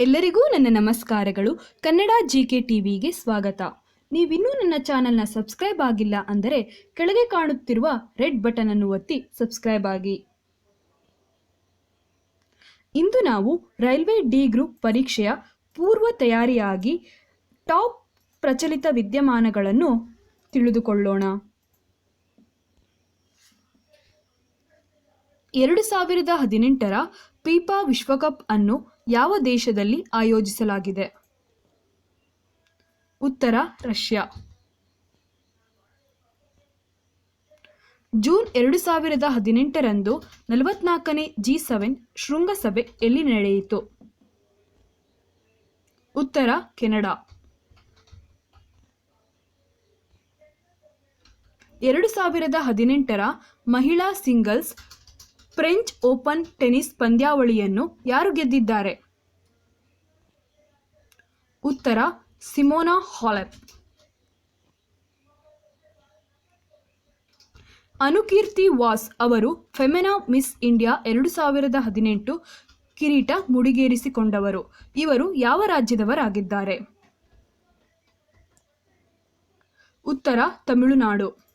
ಎಲ್ಲರಿಗೂ ನನ್ನ ನಮಸ್ಕಾರಗಳು. ಕನ್ನಡ ಜಿ ಕೆ ಟಿವಿಗೆ ಸ್ವಾಗತ. ನೀವಿನ್ನೂ ನನ್ನ ಚಾನೆಲ್ನ ಸಬ್ಸ್ಕ್ರೈಬ್ ಆಗಿಲ್ಲ ಅಂದರೆ ಕೆಳಗೆ ಕಾಣುತ್ತಿರುವ ರೆಡ್ ಬಟನ್ ಅನ್ನು ಒತ್ತಿ ಸಬ್ಸ್ಕ್ರೈಬ್ ಆಗಿ. ಇಂದು ನಾವು ರೈಲ್ವೆ ಡಿ ಗ್ರೂಪ್ ಪರೀಕ್ಷೆಯ ಪೂರ್ವ ತಯಾರಿಯಾಗಿ ಟಾಪ್ ಪ್ರಚಲಿತ ವಿದ್ಯಮಾನಗಳನ್ನು ತಿಳಿದುಕೊಳ್ಳೋಣ. ಎರಡು ಸಾವಿರದ ಹದಿನೆಂಟರ ಪೀಪಾ ವಿಶ್ವಕಪ್ ಅನ್ನು ಯಾವ ದೇಶದಲ್ಲಿ ಆಯೋಜಿಸಲಾಗಿದೆ? ಉತ್ತರ, ರಷ್ಯಾ. ಜೂನ್ ಎರಡು ಸಾವಿರದ ಹದಿನೆಂಟರಂದು ನಲವತ್ನಾಲ್ಕನೇ ಜಿ ಸೆವೆನ್ ಶೃಂಗಸಭೆ ಎಲ್ಲಿ ನಡೆಯಿತು? ಉತ್ತರ, ಕೆನಡಾ. ಎರಡು ಸಾವಿರದ ಹದಿನೆಂಟರ ಮಹಿಳಾ ಸಿಂಗಲ್ಸ್ ಫ್ರೆಂಚ್ ಓಪನ್ ಟೆನಿಸ್ ಪಂದ್ಯಾವಳಿಯನ್ನು ಯಾರು ಗೆದ್ದಿದ್ದಾರೆ? ಉತ್ತರ, ಸಿಮೋನಾ ಹಾಲೆಪ್ ಅನುಕೀರ್ತಿ ವಾಸ್ ಅವರು ಫೆಮೆನಾ ಮಿಸ್ ಇಂಡಿಯಾ ಎರಡು ಸಾವಿರದ ಹದಿನೆಂಟು ಕಿರೀಟ ಮುಡಿಗೇರಿಸಿಕೊಂಡವರು. ಇವರು ಯಾವ ರಾಜ್ಯದವರಾಗಿದ್ದಾರೆ? ಉತ್ತರ, ತಮಿಳುನಾಡು.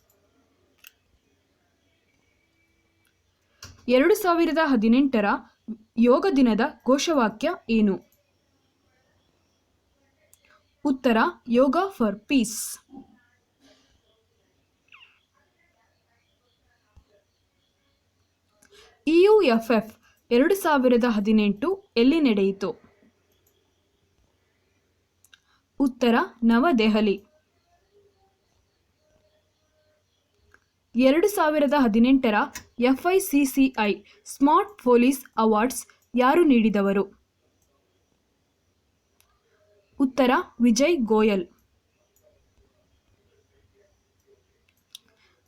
ಎರಡು ಸಾವಿರದ ಹದಿನೆಂಟರ ಯೋಗ ದಿನದ ಘೋಷವಾಕ್ಯ ಏನು? ಉತ್ತರ, ಯೋಗ ಫಾರ್ ಪೀಸ್. ಇಯುಎಫ್ಎಫ್ ಎರಡು ಸಾವಿರದ ಹದಿನೆಂಟು ಎಲ್ಲಿ ನಡೆಯಿತು? ಉತ್ತರ, ನವದೆಹಲಿ. ಎರಡು ಸಾವಿರದ ಹದಿನೆಂಟರ ಎಫ್ಐಸಿಸಿಐ ಸ್ಮಾರ್ಟ್ ಪೊಲೀಸ್ ಅವಾರ್ಡ್ಸ್ ಯಾರು ನೀಡಿದವರು? ಉತ್ತರ, ವಿಜಯ್ ಗೋಯಲ್.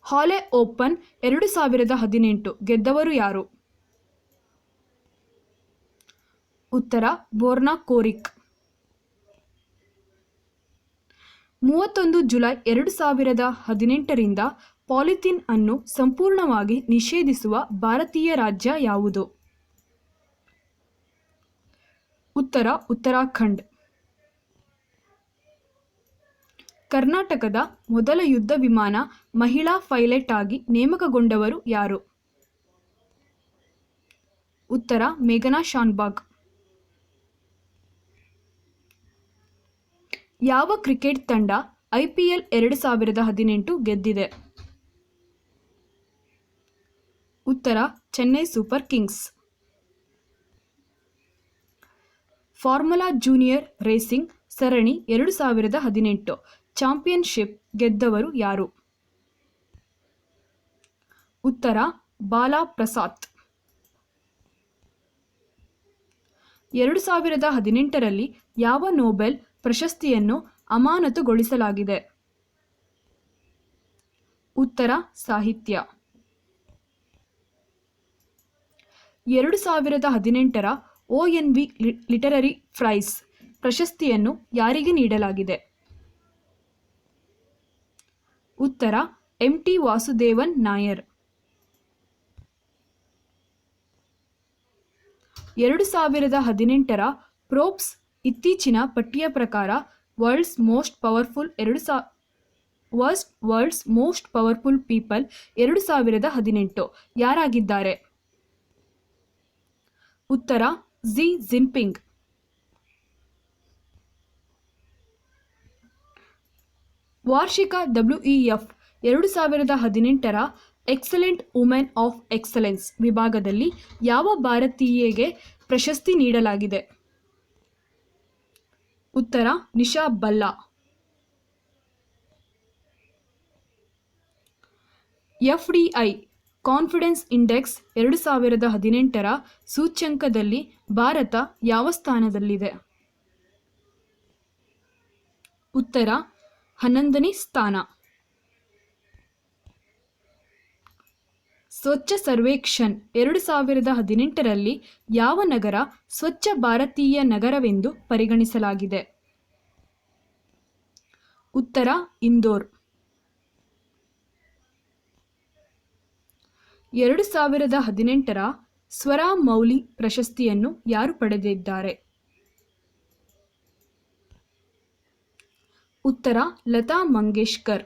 ಹಾಲೆ ಓಪನ್ ಎರಡು ಸಾವಿರದ ಹದಿನೆಂಟು, ಗೆದ್ದವರು ಯಾರು? ಉತ್ತರ, ಬೋರ್ನಾ ಕೋರಿಕ್. ಮೂವತ್ತೊಂದು ಜುಲೈ ಎರಡು ಸಾವಿರದ ಹದಿನೆಂಟರಿಂದ ಪಾಲಿಥೀನ್ ಅನ್ನು ಸಂಪೂರ್ಣವಾಗಿ ನಿಷೇಧಿಸುವ ಭಾರತೀಯ ರಾಜ್ಯ ಯಾವುದು? ಉತ್ತರ ಉತ್ತರಾಖಂಡ್. ಕರ್ನಾಟಕದ ಮೊದಲ ಯುದ್ಧ ವಿಮಾನ ಮಹಿಳಾ ಪೈಲಟ್ ಆಗಿ ನೇಮಕಗೊಂಡವರು ಯಾರು? ಉತ್ತರ ಮೇಘನಾ ಶಾನ್ಬಾಗ್. ಯಾವ ಕ್ರಿಕೆಟ್ ತಂಡ ಐಪಿಎಲ್ ಎರಡು ಸಾವಿರದ ಹದಿನೆಂಟು ಗೆದ್ದಿದೆ? ಉತ್ತರ, Chennai Super Kings. Formula junior racing ಸರಣಿ ಎರಡು ಸಾವಿರದ ಹದಿನೆಂಟು. ಚಾಂಪಿಯನ್ಶಿಪ್ ಗೆದ್ದವರು ಯಾರು? ಉತ್ತರ ಬಾಲಾ ಪ್ರಸಾದ್ ಎರಡು ಸಾವಿರದ ಹದಿನೆಂಟರಲ್ಲಿ ಯಾವ ನೋಬೆಲ್ ಪ್ರಶಸ್ತಿಯನ್ನು ಅಮಾನತುಗೊಳಿಸಲಾಗಿದೆ? ಉತ್ತರ, ಸಾಹಿತ್ಯ. ಎರಡು ಸಾವಿರದ ಹದಿನೆಂಟರ O N V literary prize ಪ್ರಶಸ್ತಿಯನ್ನು ಯಾರಿಗೆ ನೀಡಲಾಗಿದೆ? ಉತ್ತರ, ಎಂ ಟಿ ವಾಸುದೇವನ್ ನಾಯರ್. ಎರಡು ಸಾವಿರದ ಹದಿನೆಂಟರ ಪ್ರೋಪ್ಸ್ ಇತ್ತೀಚಿನ ಪಟ್ಟಿಯ ಪ್ರಕಾರ ವರ್ಲ್ಡ್ಸ್ ಮೋಸ್ಟ್ ಪವರ್ಫುಲ್ ಎರಡು ಸಾ worst world's most powerful people ಎರಡು ಸಾವಿರದ ಹದಿನೆಂಟು ಯಾರಾಗಿದ್ದಾರೆ? ಉತ್ತರ, ಝಿ ಜಿನ್ಪಿಂಗ್. ವಾರ್ಷಿಕ ಡಬ್ಲ್ಯೂಇಎಫ್ ಎರಡು ಸಾವಿರದ ಹದಿನೆಂಟರ ಎಕ್ಸಲೆಂಟ್ ವುಮೆನ್ ಆಫ್ ಎಕ್ಸಲೆನ್ಸ್ ವಿಭಾಗದಲ್ಲಿ ಯಾವ ಭಾರತೀಯಗೆ ಪ್ರಶಸ್ತಿ ನೀಡಲಾಗಿದೆ? ಉತ್ತರ, Nisha Balla. FDI confidence index ಎರಡು ಸಾವಿರದ ಹದಿನೆಂಟರ ಸೂಚ್ಯಂಕದಲ್ಲಿ ಭಾರತ ಯಾವ ಸ್ಥಾನದಲ್ಲಿದೆ? ಉತ್ತರ, ಹನ್ನೊಂದನೇ ಸ್ಥಾನ. ಸ್ವಚ್ಛ ಸರ್ವೇಕ್ಷಣ್ ಎರಡು ಸಾವಿರದ ಹದಿನೆಂಟರಲ್ಲಿ ಯಾವ ನಗರ ಸ್ವಚ್ಛ ಭಾರತೀಯ ನಗರವೆಂದು ಪರಿಗಣಿಸಲಾಗಿದೆ? ಉತ್ತರ, ಇಂದೋರ್. ಎರಡು ಸಾವಿರದ ಹದಿನೆಂಟರ ಸ್ವರ ಮೌಲಿ ಪ್ರಶಸ್ತಿಯನ್ನು ಯಾರು ಪಡೆದಿದ್ದಾರೆ? ಉತ್ತರ, ಲತಾ ಮಂಗೇಶ್ಕರ್.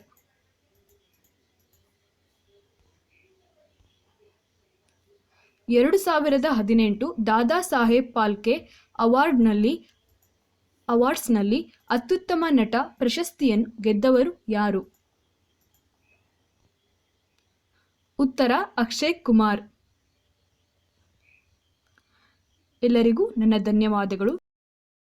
ಎರಡು ಸಾವಿರದ ಹದಿನೆಂಟು ದಾದಾ ಸಾಹೇಬ್ ಪಾಲ್ಕೆ ಅವಾರ್ಡ್ನಲ್ಲಿ, ಅವಾರ್ಡ್ಸ್ನಲ್ಲಿ ಅತ್ಯುತ್ತಮ ನಟ ಪ್ರಶಸ್ತಿಯನ್ನು ಗೆದ್ದವರು ಯಾರು? ಉತ್ತರ ಅಕ್ಷಯ್ ಕುಮಾರ್. ಎಲ್ಲರಿಗೂ ನನ್ನ ಧನ್ಯವಾದಗಳು.